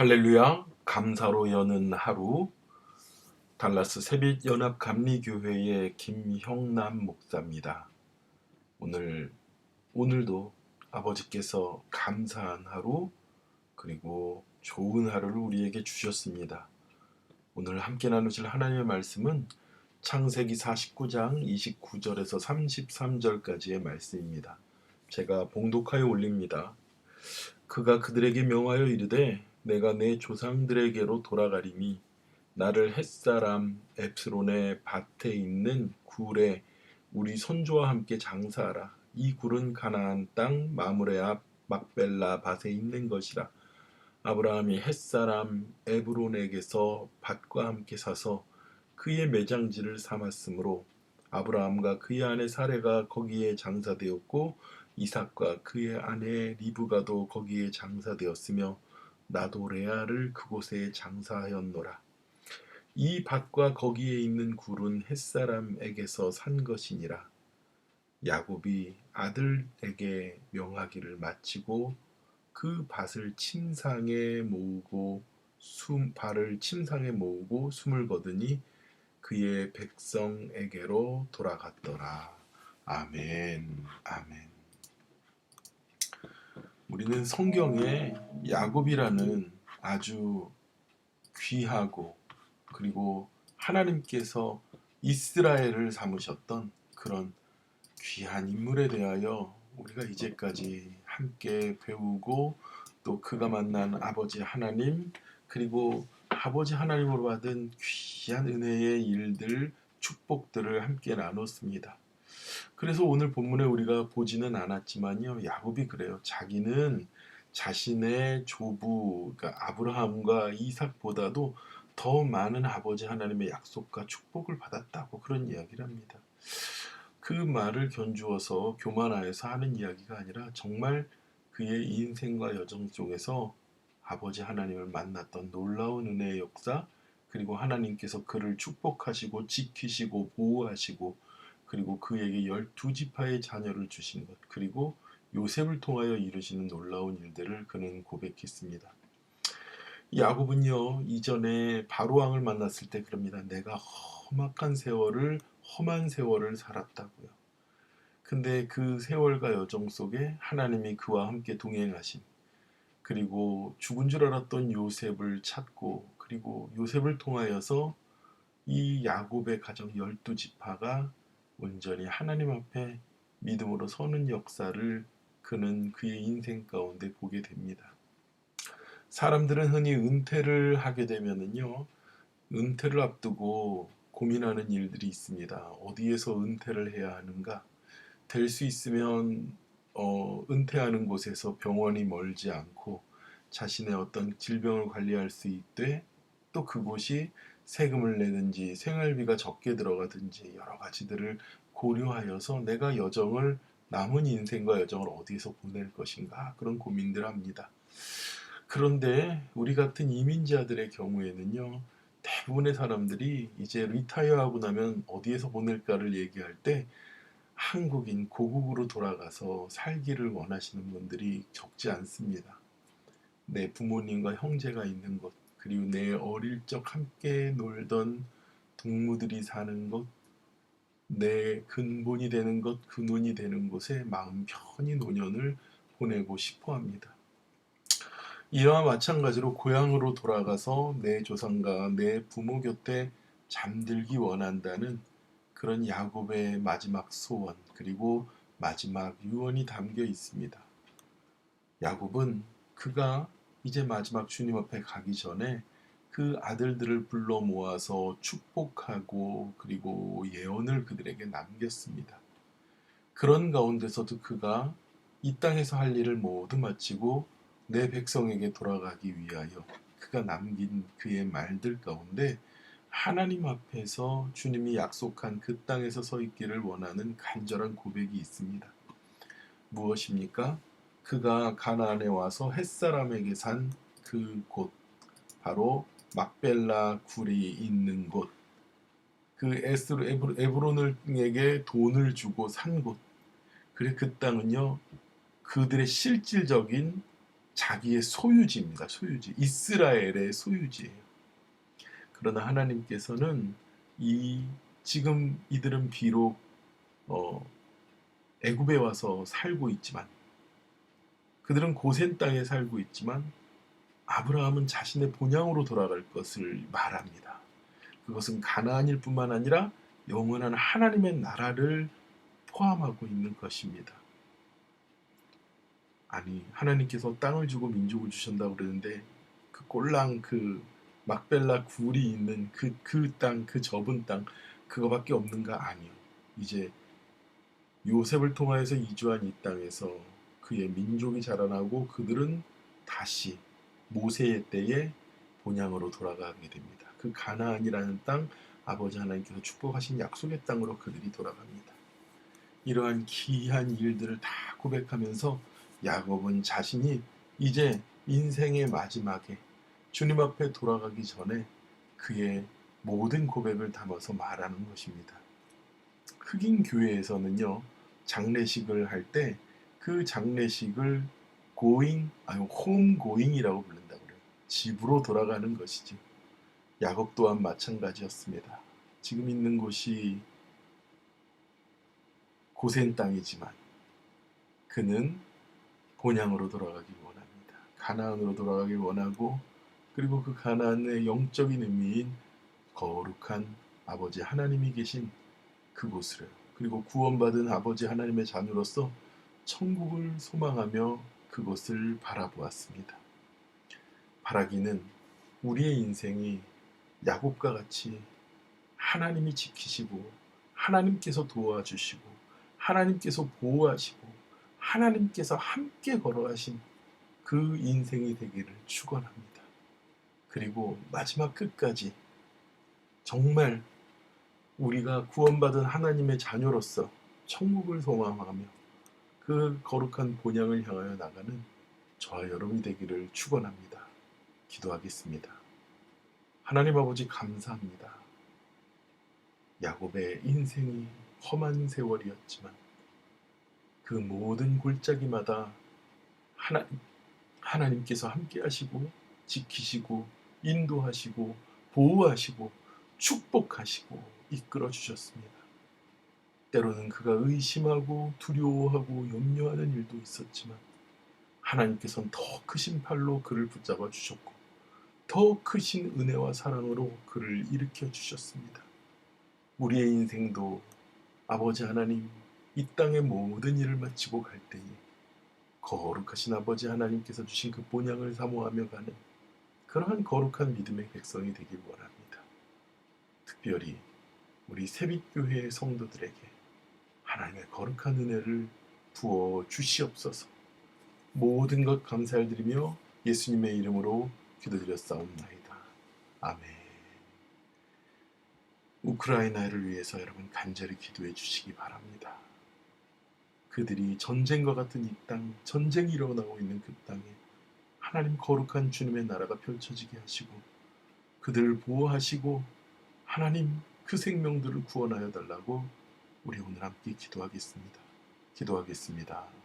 할렐루야, 감사로 여는 하루. 달라스 새빛 연합 감리교회의 김형남 목사입니다. 오늘 오늘도 아버지께서 감사한 하루 그리고 좋은 하루를 우리에게 주셨습니다. 오늘 함께 나누실 하나님의 말씀은 창세기 49장 29절에서 33절까지의 말씀입니다. 제가 봉독하여 올립니다. 그가 그들에게 명하여 이르되 내가 내 조상들에게로 돌아가리니 나를 햇사람 앱스론의 밭에 있는 굴에 우리 손주와 함께 장사하라. 이 굴은 가나안 땅 마므레 앞 막벨라 밭에 있는 것이라. 아브라함이 햇사람 에브론에게서 밭과 함께 사서 그의 매장지를 삼았으므로 아브라함과 그의 아내 사레가 거기에 장사되었고 이삭과 그의 아내 리브가도 거기에 장사되었으며 나도 레아를 그곳에 장사하였노라. 이 밭과 거기에 있는 굴은 햇사람에게서 산 것이니라. 야곱이 아들에게 명하기를 마치고 그 밭을 침상에 모으고 숨 발을 침상에 모으고 숨을 거두니 그의 백성에게로 돌아갔더라. 아멘. 아멘. 우리는 성경에 야곱이라는 아주 귀하고 그리고 하나님께서 이스라엘을 삼으셨던 그런 귀한 인물에 대하여 우리가 이제까지 함께 배우고 또 그가 만난 아버지 하나님 그리고 아버지 하나님으로 받은 귀한 은혜의 일들 축복들을 함께 나눴습니다. 그래서 오늘 본문에 우리가 보지는 않았지만요. 야곱이 그래요. 자기는 자신의 조부 그러니까 아브라함과 이삭보다도 더 많은 아버지 하나님의 약속과 축복을 받았다고 그런 이야기를 합니다. 그 말을 견주어서 교만하여서 하는 이야기가 아니라 정말 그의 인생과 여정 속에서 아버지 하나님을 만났던 놀라운 은혜의 역사 그리고 하나님께서 그를 축복하시고 지키시고 보호하시고 그리고 그에게 열두 지파의 자녀를 주신 것 그리고 요셉을 통하여 이루시는 놀라운 일들을 그는 고백했습니다. 야곱은요 이전에 바로왕을 만났을 때 그럽니다. 내가 험악한 세월을 험한 세월을 살았다고요. 근데 그 세월과 여정 속에 하나님이 그와 함께 동행하신 그리고 죽은 줄 알았던 요셉을 찾고 그리고 요셉을 통하여서 이 야곱의 가정 열두 지파가 온전히 하나님 앞에 믿음으로 서는 역사를 그는 그의 인생 가운데 보게 됩니다. 사람들은 흔히 은퇴를 하게 되면은요, 은퇴를 앞두고 고민하는 일들이 있습니다. 어디에서 은퇴를 해야 하는가? 될 수 있으면 어, 은퇴하는 곳에서 병원이 멀지 않고 자신의 어떤 질병을 관리할 수 있되 또 그곳이 세금을 내든지 생활비가 적게 들어가든지 여러 가지들을 고려하여서 내가 여정을 남은 인생과 여정을 어디에서 보낼 것인가 그런 고민들 합니다. 그런데 우리 같은 이민자들의 경우에는요 대부분의 사람들이 이제 리타이어하고 나면 어디에서 보낼까를 얘기할 때 한국인 고국으로 돌아가서 살기를 원하시는 분들이 적지 않습니다. 내 부모님과 형제가 있는 곳, 그리고 내 어릴 적 함께 놀던 동무들이 사는 곳, 내 근본이 되는 것, 근원이 되는 곳에 마음 편히 노년을 보내고 싶어 합니다. 이와 마찬가지로 고향으로 돌아가서 내 조상과 내 부모 곁에 잠들기 원한다는 그런 야곱의 마지막 소원 그리고 마지막 유언이 담겨 있습니다. 야곱은 그가 이제 마지막 주님 앞에 가기 전에 그 아들들을 불러 모아서 축복하고 그리고 예언을 그들에게 남겼습니다. 그런 가운데서도 그가 이 땅에서 할 일을 모두 마치고 내 백성에게 돌아가기 위하여 그가 남긴 그의 말들 가운데 하나님 앞에서 주님이 약속한 그 땅에서 서 있기를 원하는 간절한 고백이 있습니다. 무엇입니까? 그가 가나안에 와서 햇사람에게 산 그 곳 바로 막벨라 굴이 있는 곳, 그 에스로 에브론에게 돈을 주고 산 곳. 그래 그 땅은요 그들의 실질적인 자기의 소유지입니다. 소유지. 이스라엘의 소유지예요. 그러나 하나님께서는 이 지금 이들은 비록 어, 애굽에 와서 살고 있지만 그들은 고센 땅에 살고 있지만 아브라함은 자신의 본향으로 돌아갈 것을 말합니다. 그것은 가나안일 뿐만 아니라 영원한 하나님의 나라를 포함하고 있는 것입니다. 아니 하나님께서 땅을 주고 민족을 주신다고 그러는데 그 꼴랑 그 막벨라 굴이 있는 그 그 땅그 좁은 땅 그거밖에 없는가 아니요. 이제 요셉을 통하여서 이주한 이 땅에서 그의 민족이 자라나고 그들은 다시 모세의 때에 본향으로 돌아가게 됩니다. 그 가나안이라는 땅 아버지 하나님께서 축복하신 약속의 땅으로 그들이 돌아갑니다. 이러한 기이한 일들을 다 고백하면서 야곱은 자신이 이제 인생의 마지막에 주님 앞에 돌아가기 전에 그의 모든 고백을 담아서 말하는 것입니다. 흑인 교회에서는요 장례식을 할 때 그 장례식을 고잉 아니 홈 고잉이라고 부른다고 그래요. 집으로 돌아가는 것이죠. 야곱 또한 마찬가지였습니다. 지금 있는 곳이 고센 땅이지만 그는 본향으로 돌아가기 원합니다. 가나안으로 돌아가기 원하고 그리고 그 가나안의 영적인 의미인 거룩한 아버지 하나님이 계신 그곳으로 그리고 구원받은 아버지 하나님의 자녀로서 천국을 소망하며 그것을 바라보았습니다. 바라기는 우리의 인생이 야곱과 같이 하나님이 지키시고 하나님께서 도와주시고 하나님께서 보호하시고 하나님께서 함께 걸어가신 그 인생이 되기를 축원합니다. 그리고 마지막 끝까지 정말 우리가 구원받은 하나님의 자녀로서 천국을 소망하며 그 거룩한 본향을 향하여 나가는 저와 여러분이 되기를 축원합니다. 기도하겠습니다. 하나님 아버지 감사합니다. 야곱의 인생이 험한 세월이었지만 그 모든 골짜기마다 하나, 하나님께서 함께 하시고 지키시고 인도하시고 보호하시고 축복하시고 이끌어 주셨습니다. 때로는 그가 의심하고 두려워하고 염려하는 일도 있었지만 하나님께서는 더 크신 팔로 그를 붙잡아 주셨고 더 크신 은혜와 사랑으로 그를 일으켜 주셨습니다. 우리의 인생도 아버지 하나님 이 땅의 모든 일을 마치고 갈 때에 거룩하신 아버지 하나님께서 주신 그 본향을 사모하며 가는 그러한 거룩한 믿음의 백성이 되길 원합니다. 특별히 우리 새빛교회의 성도들에게 하나님의 거룩한 은혜를 부어 주시옵소서. 모든 것 감사를 드리며 예수님의 이름으로 기도드렸사옵나이다. 아멘. 우크라이나를 위해서 여러분 간절히 기도해 주시기 바랍니다. 그들이 전쟁과 같은 이 땅, 전쟁이 일어나고 있는 그 땅에 하나님 거룩한 주님의 나라가 펼쳐지게 하시고 그들을 보호하시고 하나님 그 생명들을 구원하여 달라고 우리 오늘 함께 기도하겠습니다. 기도하겠습니다.